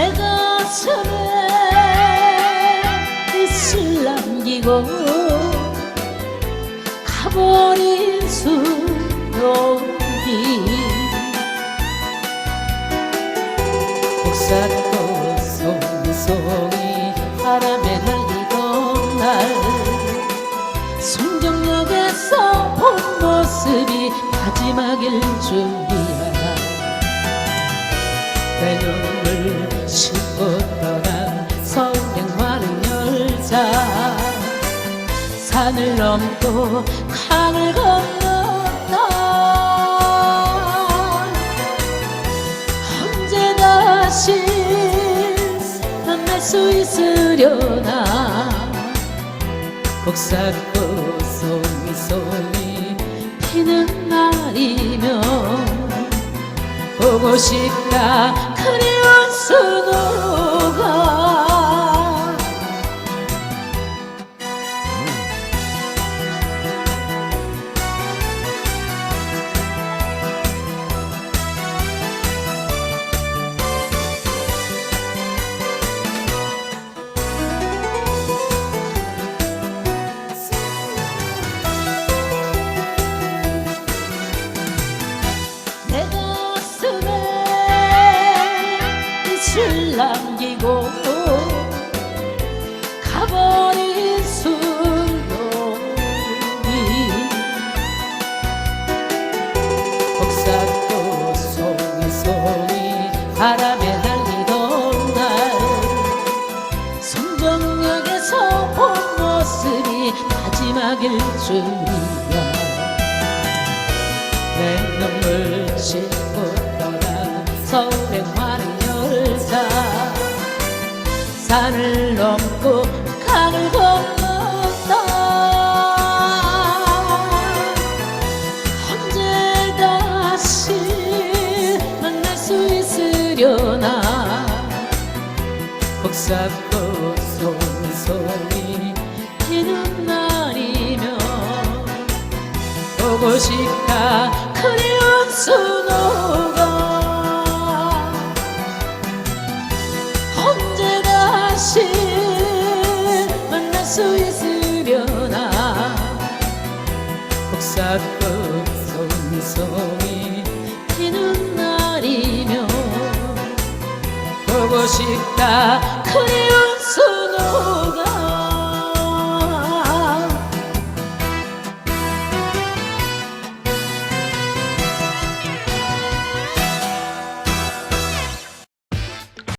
내 가슴에 빛을 남기고 가버린 수록이 복사꽃 송송이 바람에 날리던 날 송정역에서 본 모습이 마지막일 줄이야. 내 눈물 싣고 떠난 많은 열차 산을 넘고 강을 건넜다. 언제 다시 만날 수 있으려나? 복사꽃 송이 송이 피는 날이면 보고 싶다 그 남기고 가버린 수록이 복사꽃 송이 송이 바람에 날리던 날 송정역에서 본 모습이 마지막일 줄이야. 내 눈물 싣고 떠난 서울 산을 넘고 강을 건넜다 언제 다시 만날 수 있으려나? 복사꽃 송이 송이 피는 날이면 보고 싶다. 그리운 수놓가 송이 송이 피는 날이면 보고 싶다 수놓가